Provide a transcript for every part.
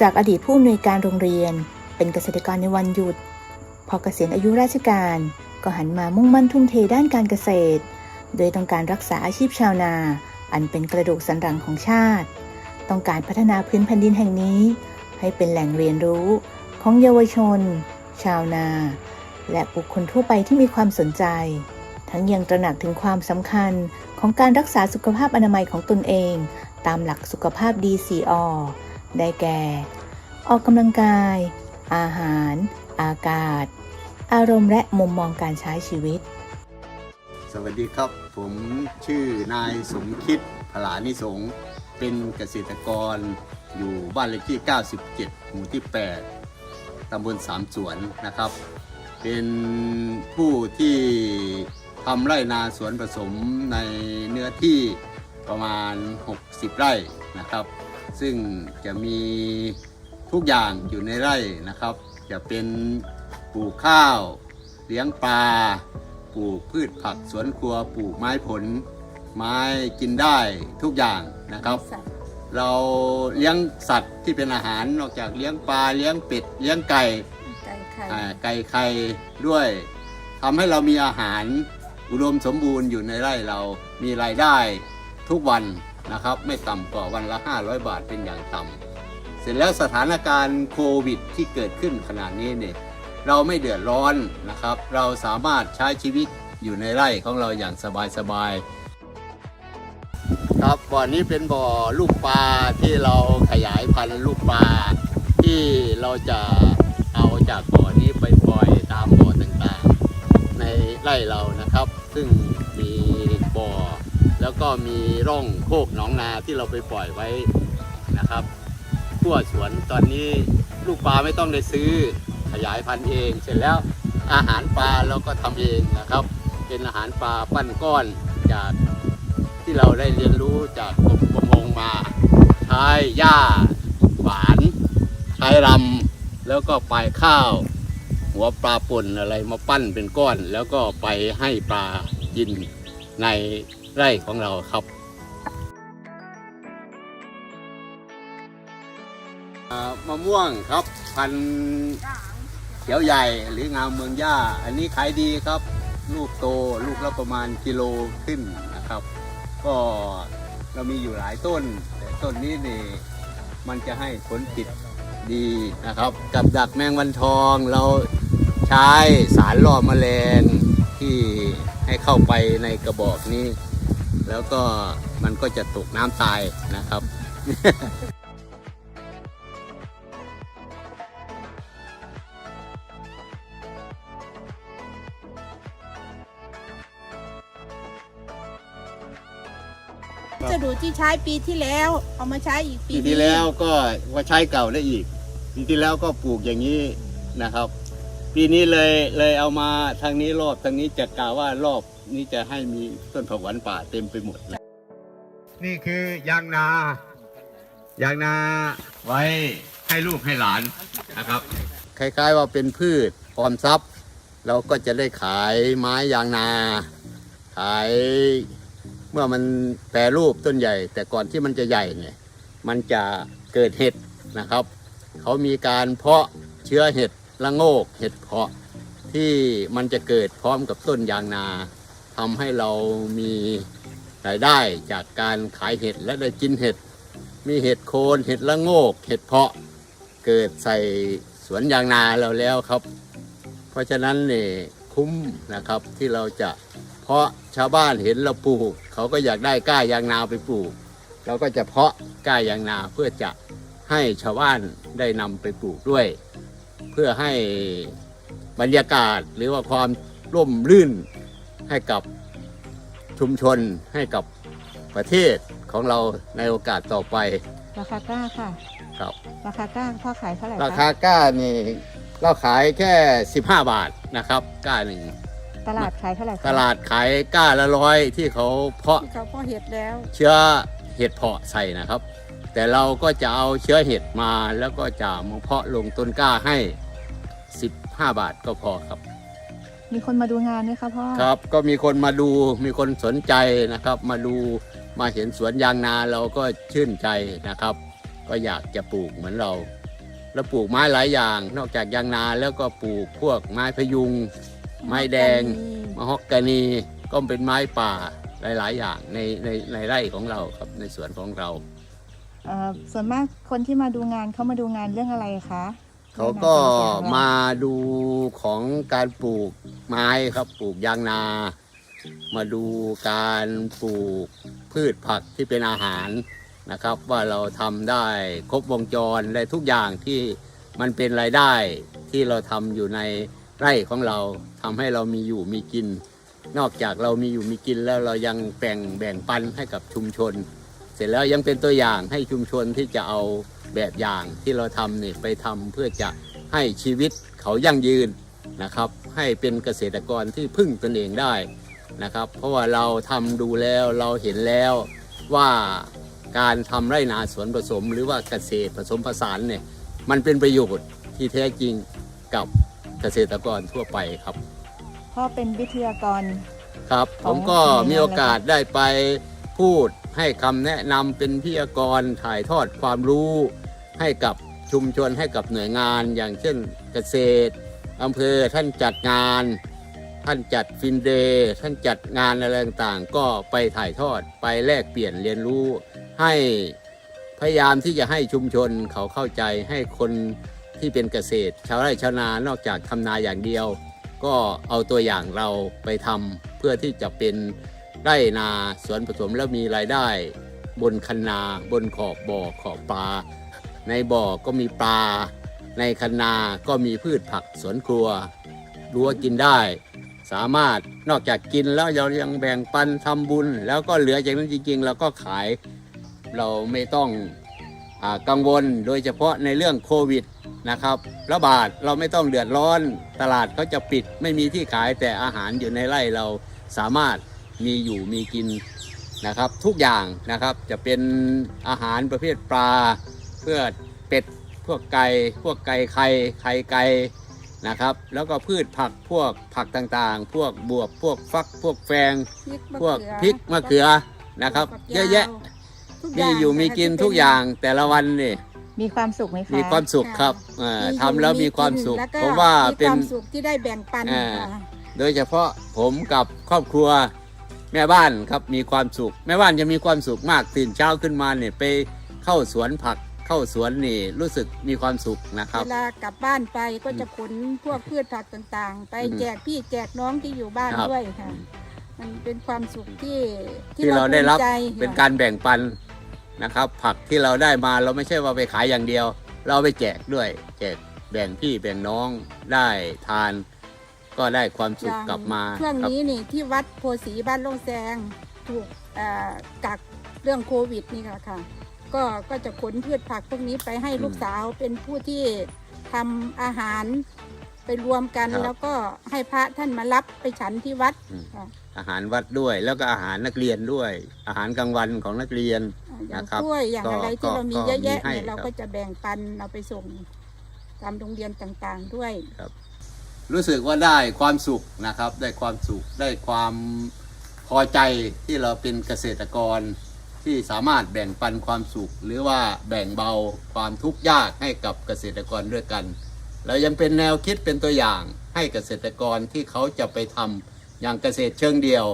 จากอดีตผู้อำนวยการโรงเรียน เป็นเกษตรกรในวันหยุด พอเกษียณอายุราชการ ก็หันมามุ่งมั่นทุ่มเทด้านการเกษตร โดยต้องการรักษาอาชีพชาวนา อันเป็นกระดูกสันหลังของชาติ ต้องการพัฒนาพื้นแผ่นดินแห่งนี้ ให้เป็นแหล่งเรียนรู้ของเยาวชน ชาวนา และบุคคลทั่วไปที่มีความสนใจ ทั้งยังตระหนักถึงความสำคัญของการรักษาสุขภาพอนามัยของตนเอง ตามหลักสุขภาพดี 4อ ได้แก่ ออกกำลังกาย อาหาร อากาศ อารมณ์และมุมมองการใช้ชีวิต สวัสดีครับ ผมชื่อนายสมคิดพลานิสงเป็นเกษตรกรอยู่บ้านเลขที่ 97 หมู่ที่ 8 ตำบลสามสวนนะครับ เป็นผู้ที่ทำไร่นาสวนผสมในเนื้อที่ประมาณ 60 ไร่นะครับ ซึ่งจะมีทุกอย่างอยู่ในไร่นะครับ จะเป็นปลูกข้าว เลี้ยงปลา ปลูกพืชผักสวนครัว ปลูกไม้ผล ไม้กินได้ทุกอย่างนะครับ เราเลี้ยงสัตว์ที่เป็นอาหารนอกจากเลี้ยงปลาเลี้ยงเป็ดเลี้ยงไก่ไก่ไข่อ่าไก่ไข่ด้วยทำให้เรามีอาหารอุดมสมบูรณ์อยู่ในไร่เรามีรายได้ทุกวัน นะครับ ไม่ต่ำกว่าวันละ 500 บาทเป็นอย่างต่ำเสร็จแล้วสถานการณ์โควิดที่เกิดขึ้นขณะนี้เนี่ยเราไม่เดือดร้อนนะครับ เราสามารถใช้ชีวิตอยู่ในไร่ของเราอย่างสบายๆครับบ่อนี้เป็นบ่อลูกปลาที่เราขยายพันธุ์ลูกปลาที่เราจะเอาจากบ่อนี้ไปปล่อยตามบ่อต่างๆ ในไร่เรานะครับ ซึ่ง แล้วก็มีร่องโคกหนองนาที่เราไปปล่อยไว้นะครับทั่วสวนตอนนี้ลูกปลาไม่ต้องได้ซื้อขยายพันธุ์เอง เสร็จแล้วอาหารปลาเราก็ทำเองนะครับ เป็นอาหารปลาปั้นก้อนจากที่เราได้เรียนรู้จากกรมประมงมาใช้หญ้าหวานใช้รำแล้วก็ปลายข้าว หัวปลาป่นอะไรมาปั้นเป็นก้อน แล้วก็ไปให้ปลากินใน ไร่ของเราครับมะม่วงครับพันเขียวใหญ่หรืองามเมืองย่า อันนี้ขายดีครับ ลูกโตลูกละประมาณกิโลขึ้นนะครับ ก็เรามีอยู่หลายต้น แต่ต้นนี้นี่มันจะให้ผลติดดีนะครับ กับดักแมงวันทองเราใช้สารล่อแมลงที่ให้เข้าไปในกระบอกนี้ แล้วก็มันก็จะตกน้ำตายนะครับจะดูที่ใช้ปีที่แล้ว เอามาใช้อีกปีปีที่แล้วก็ว่าใช้เก่าได้อีก ปีที่แล้วก็ปลูกอย่างนี้นะครับ ปีนี้เลยเลยเอามาทางนี้รอบทางนี้จะกล่าวว่ารอบ นี้จะให้มีต้นผักหวานป่าเต็มไปหมดเลยนี่คือยางนายางนาไว้ให้ลูกให้หลานนะครับ คล้ายๆว่าเป็นพืชออมทรัพย์เราก็จะได้ขายไม้ยางนา ขายเมื่อมันแปรรูปต้นใหญ่ แต่ก่อนที่มันจะใหญ่เนี่ยมันจะเกิดเห็ดนะครับ เขามีการเพาะเชื้อเห็ดละโงกเห็ดเพาะที่มันจะเกิดพร้อมกับต้นยางนา ทำให้เรามีรายได้จากการขายเห็ดและได้กินเห็ด มีเห็ดโคนเห็ดละโงก เห็ดเพาะเกิดใส่สวนยางนาเราแล้วครับ เพราะฉะนั้นเนี่ยคุ้มนะครับที่เราจะเพาะชาวบ้านเห็นเราปลูก เขาก็อยากได้กล้ายางนาไปปลูก เราก็จะเพาะกล้ายางนาเพื่อจะให้ชาวบ้านได้นำไปปลูกด้วย เพื่อให้บรรยากาศหรือว่าความร่มรื่น ให้กับชุมชนให้กับประเทศของเราในโอกาสต่อไป ราคากล้าค่ะครับ ราคากล้าพ่อขายเท่าไหร่ราคาก้านี่เราขายแค่ 15 บาทนะครับ ก้าหนึ่งตลาดขายเท่าไหร่คะตลาดขายก้าละร้อยที่เขาเพาะที่เขาพ่อเห็ดแล้ว เชื้อเห็ดเพาะใส่นะครับ แต่เราก็จะเอาเชื้อเห็ดมาแล้วก็จะมาเพาะลงต้นกล้าให้ 15 บาทก็พอครับ มีคนมาดูงานไหมคะพ่อครับ ก็มีคนมาดูมีคนสนใจนะครับ มาดูมาเห็นสวนยางนาเราก็ชื่นใจนะครับ ก็อยากจะปลูกเหมือนเรา แล้วปลูกไม้หลายอย่าง นอกจากยางนาแล้วก็ปลูกพวกไม้พยุง ไม้แดงมะฮอกกานีก็เป็นไม้ป่าหลาย ๆ อย่างในในในไร่ของเราครับในสวนของเรา เอ่อส่วนมากคนที่มาดูงานเขามาดูงานเรื่องอะไรคะ เขาก็มาดูของการปลูกไม้ครับปลูกยางนา มาดูการปลูกพืชผักที่เป็นอาหารนะครับ ว่าเราทำได้ครบวงจรได้ทุกอย่างที่มันเป็นรายได้ที่เราทำอยู่ในไร่ของเราทำให้เรามีอยู่มีกิน นอกจากเรามีอยู่มีกินแล้วเรายังแบ่งแบ่งปันให้กับชุมชน เสร็จแล้วยังเป็นตัวอย่างให้ชุมชนที่จะเอา แบบอย่างที่เราทำเนี่ยไปทำเพื่อจะให้ชีวิตเขายั่งยืนนะครับ ให้เป็นเกษตรกรที่พึ่งตนเองได้นะครับ เพราะว่าเราทำดูแล้วเราเห็นแล้วว่าการทำไร่นาสวนผสม หรือว่าเกษตรผสมผสานเนี่ยมันเป็นประโยชน์ที่แท้จริงกับเกษตรกรทั่วไปครับพ่อเป็นวิทยากรครับขผองมก็หน่วยงานมีโอกาสได้ไปพูด ให้คำแนะนำเป็นพิธีกรถ่ายทอดความรู้ให้กับชุมชนให้กับหน่วยงาน อย่างเช่นเกษตรอำเภอท่านจัดงาน ท่านจัดฟินเดย์ท่านจัดงานอะไรต่างๆ ก็ไปถ่ายทอดไปแลกเปลี่ยนเรียนรู้ ให้พยายามที่จะให้ชุมชนเขาเข้าใจให้คนที่เป็นเกษตร ชาวไร่ชาวนานอกจากทำนาอย่างเดียว ก็เอาตัวอย่างเราไปทำเพื่อที่จะเป็น ไร่นาสวนผสมแล้วมีรายได้ บนคันนา บนขอบบ่อขอบปลา ในบ่อก็มีปลา ในคันนาก็มีพืชผักสวนครัวรั้วกินได้ สามารถนอกจากกินแล้วเรายังแบ่งปันทำบุญ แล้วก็เหลือจากนั้นจริงๆเราก็ขายเราไม่ต้องอกังวลโดยเฉพาะในเรื่องโควิดนะครับระบาดเราไม่ต้องเดือดร้อน ตลาดเขาจะปิดไม่มีที่ขายแต่อาหารอยู่ในไร่เราสามารถ มีอยู่มีกินนะครับทุกอย่างนะครับจะเป็นอาหารประเภทปลาเพื่อเป็ดพวกไก่พวกไก่ไข่ไข่ไก่นะครับ แล้วก็พืชผักพวกผักต่างๆ พวกบวบพวกฟักพวกแฟง พวกพริกมะเขือนะครับ เยอะแยะมีอยู่มีกินทุกอย่างแต่ละวันนี่มีความสุขไหมคะมีความสุขครับอ่าทำแล้วมีความสุขผมว่าเป็นความสุขที่ได้แบ่งปันอ่าค่ะโดยเฉพาะผมกับครอบครัว แม่บ้านครับมีความสุข แม่บ้านจะมีความสุขมากตื่นเช้าขึ้นมาเนี่ยไปเข้าสวนผักเข้าสวนนี่รู้สึกมีความสุขนะครับ เวลากลับบ้านไปก็จะขนพวกพืชผักต่างๆ ไปอืมแจกพี่แจกน้องที่อยู่บ้านครับ ด้วยค่ะ มันเป็นความสุขที่ที่เราได้รับภูมิใจเป็นค่ะการแบ่งปันนะครับ ผักที่เราได้มาเราไม่ใช่ว่าไปขายอย่างเดียว เราเอาไปแจกด้วย แจกแบ่งพี่แบ่งน้องได้ทาน ก็ได้ความสุขกลับมาช่วงครับ นี้นี่ที่วัดโพสีบ้านโลงแซงถูกเอ่อกักเรื่องโควิดนี่ค่ะค่ะ ก็ก็จะขนพืชผักพวกนี้ไปให้อืมลูกสาวเป็นผู้ที่ทำอาหารไปรวมกัน ครับแล้วก็ให้พระท่านมารับไปฉันที่วัดอืม ค่ะอาหารวัดด้วย แล้วก็อาหารนักเรียนด้วย อาหารกลางวันของนักเรียน อย่างนะครับกล้วยอย่างก็อะไรที่ก็เรามีก็เยอะแยะมีให้เนี่ยเราครับ ก็จะแบ่งปันเอาไปส่งตามโรงเรียนต่างๆด้วยรู้ รู้สึกว่าได้ความสุขนะครับ ได้ความสุขได้ความพอใจที่เราเป็นเกษตรกรที่สามารถแบ่งปันความสุข หรือว่าแบ่งเบาความทุกข์ยากให้กับเกษตรกรด้วยกัน เรายังเป็นแนวคิดเป็นตัวอย่างให้เกษตรกรที่เขาจะไปทำอย่างเกษตรเชิงเดียว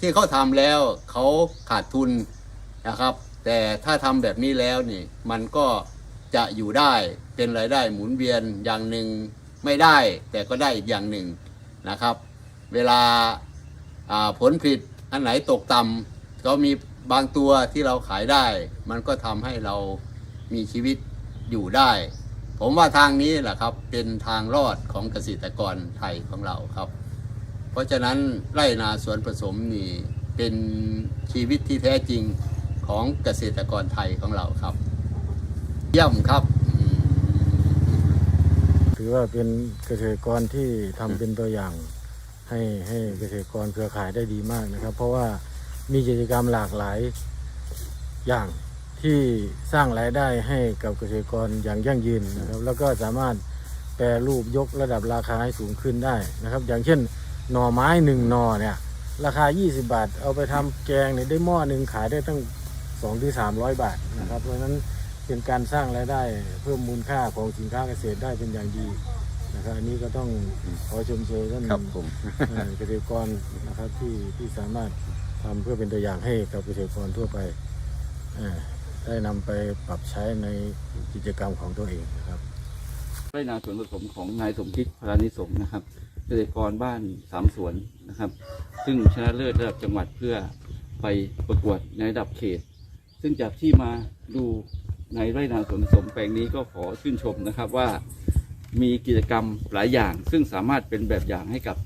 ที่เขาทำแล้วเขาขาดทุนนะครับ แต่ถ้าทำแบบนี้แล้วนี่มันก็จะอยู่ได้เป็นรายได้หมุนเวียนอย่างหนึ่ง ไม่ได้ แต่ก็ได้อีกอย่างหนึ่งนะครับ เวลาผลผลิตอันไหนตกต่ำก็มีบางตัวที่เราขายได้ มันก็ทำให้เรามีชีวิตอยู่ได้ ผมว่าทางนี้แหละครับเป็นทางรอดของเกษตรกรไทยของเราครับ เพราะฉะนั้นไร่นาสวนผสมนี่เป็นชีวิตที่แท้จริงของเกษตรกรไทยของเราครับ เยี่ยมครับ อืมถือว่าเป็นเกษตรกรที่ทำเป็นตัวอย่างให้ให้เกษตรกรเครือข่ายได้ดีมากนะครับ เพราะว่ามีกิจกรรมหลากหลายอย่างที่สร้างรายได้ให้กับเกษตรกรอย่างยั่งยืนนะครับแล้วก็สามารถแปรรูปยกระดับราคาให้สูงขึ้นได้นะครับ อย่างเช่น หน่อไม้หนึ่งหน่อเนี่ยราคา 20 บาท เอาไปทำแกงเนี่ยได้หม้อหนึ่งขายได้ตั้ง2-300 บาทนะครับเพราะฉะนั้น เป็นการสร้างรายได้เพิ่มมูลค่าของสินค้าเกษตรได้เป็นอย่างดีนะครับอันนี้ก็ต้องขอชมเชยท่านครับผมเอ่อเกษตรกรนะครับที่ที่สามารถทำเพื่อเป็นตัวอย่างให้กับเกษตรกรทั่วไปเอ่อได้นำไปปรับใช้ในกิจกรรมของตัวเองนะครับ ไร่นาสวนผสมของนายสมคิดพลานิสมนะครับเกษตรกรบ้านสามสวนนะครับ ซึ่งชนะเลิศระดับจังหวัดเพื่อไปประกวดในระดับเขต ซึ่งจากที่มาดู ในไร่นาสวนผสมแปลงนี้ก็ขอชื่นชมนะครับว่ามีกิจกรรมหลายอย่าง ซึ่งสามารถเป็นแบบอย่างให้กับ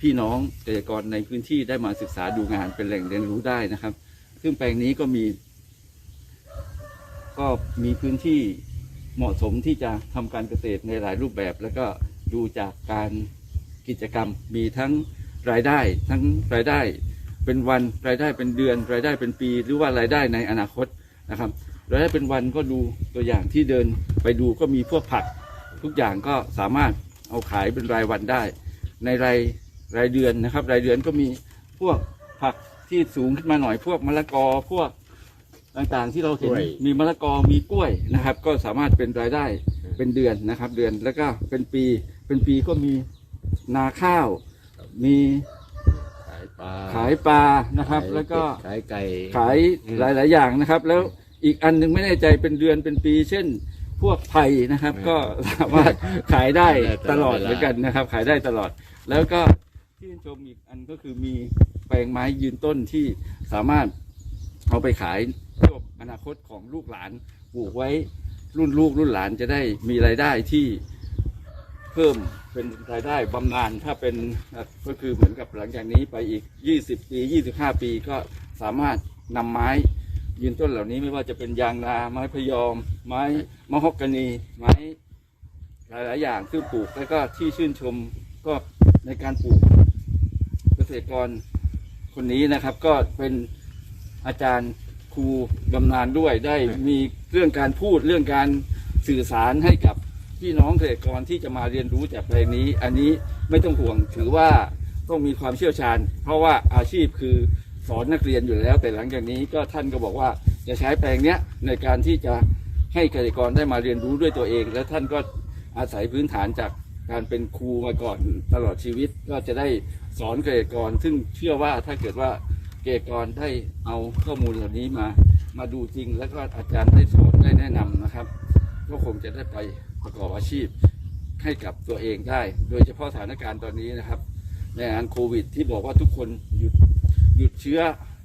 พี่น้องเกษตรกรในพื้นที่ได้มาศึกษาดูงานเป็นแหล่งเรียนรู้ได้นะครับ ซึ่งแปลงนี้ก็มี ก็มีพื้นที่เหมาะสมที่จะทำการเกษตรในหลายรูปแบบ แล้วก็ดูจากการกิจกรรมมีทั้งรายได้ ทั้งรายได้เป็นวันรายได้เป็นเดือน รายได้เป็นปี หรือว่ารายได้ในอนาคตนะครับ รายได้เป็นวันก็ดูตัวอย่างที่เดินไปดูก็มีพวกผัก ทุกอย่างก็สามารถเอาขายเป็นรายวันได้ ในรายรายเดือนนะครับ รายเดือนก็มีพวกผักที่สูงขึ้นมาหน่อยพวกมะละกอพวกต่างๆที่เราเห็นกล้วย มีมะละกอมีกล้วยนะครับ ก็สามารถเป็นรายได้เป็นเดือนนะครับ เดือนแล้วก็เป็นปีเป็นปีก็มีนาข้าว มีขายปลาขายปลานะครับขายแล้วก็ขายไก่ ขายหลายๆอย่างนะครับ แล้ว อีกอันหนึงไม่แน่ใจเป็นเดือนเป็นปี เช่นพวกไผ่นะครับ ก็สามารถขายได้ตลอดเหมือนกันนะครับ ขายได้ตลอด แล้วก็ที่ชมอีกอันก็คือมีแปลงไม้ยืนต้นที่สามารถเอาไปขายเพื่ออนาคตของลูกหลานปลูกไว้รุ่นลูกรุ่นหลานจะได้มีรายได้ที่เพิ่มเป็นรายได้บำนาญถ้าเป็นเอ่อก็คือเหมือนกับหลังจากนี้ไปอีก 20 ปี 25 ปีก็สามารถนำไม้ ยืนต้นเหล่านี้ไม่ว่าจะเป็นยางนา ไม้พยอม ไม้มะฮอกกานี ไม้หลาย ๆ อย่างซึ่งปลูกแล้วก็ที่ชื่นชมก็ในการปลูกเกษตรกรคนนี้นะครับ ก็เป็นอาจารย์ครูบำนาญด้วยได้มีเรื่องการพูดเรื่องการสื่อสารให้กับพี่น้องเกษตรกรที่จะมาเรียนรู้จากแปลงนี้ อันนี้ไม่ต้องห่วงถือว่าต้องมีความเชี่ยวชาญ เพราะว่าอาชีพคือ สอนนักเรียนอยู่แล้ว แต่หลังจากนี้ก็ท่านก็บอกว่าจะใช้แปลงเนี้ยในการที่จะให้เกษตรกรได้มาเรียนรู้ด้วยตัวเอง และท่านก็อาศัยพื้นฐานจากการเป็นครูมาก่อนตลอดชีวิตก็จะได้สอนเกษตรกร ซึ่งเชื่อว่าถ้าเกิดว่าเกษตรกรได้เอาข้อมูลเหล่านี้มามาดูจริง แล้วก็อาจารย์ได้สอนได้แนะนำนะครับ ก็คงจะได้ไปประกอบอาชีพให้กับตัวเองได้ โดยเฉพาะสถานการณ์ตอนนี้นะครับ ในงานโควิด ที่บอกว่าทุกคนหยุด หยุดเชื้อ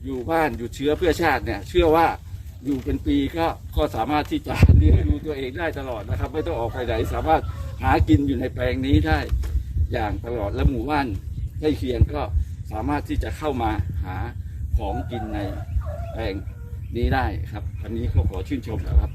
อยู่บ้านหยุดเชื้อเพื่อชาติเนี่ย เชื่อว่าอยู่เป็นปีก็ก็สามารถที่จะเลี้ยงดูตัวเองได้ตลอดนะครับ ไม่ต้องออกไปไหนสามารถหากินอยู่ในแปลงนี้ได้อย่างตลอดและหมู่บ้านใกล้เคียงก็สามารถที่จะเข้ามาหาของกินในแปลงนี้ได้ครับ อันนี้ก็ขอชื่นชมนะครับ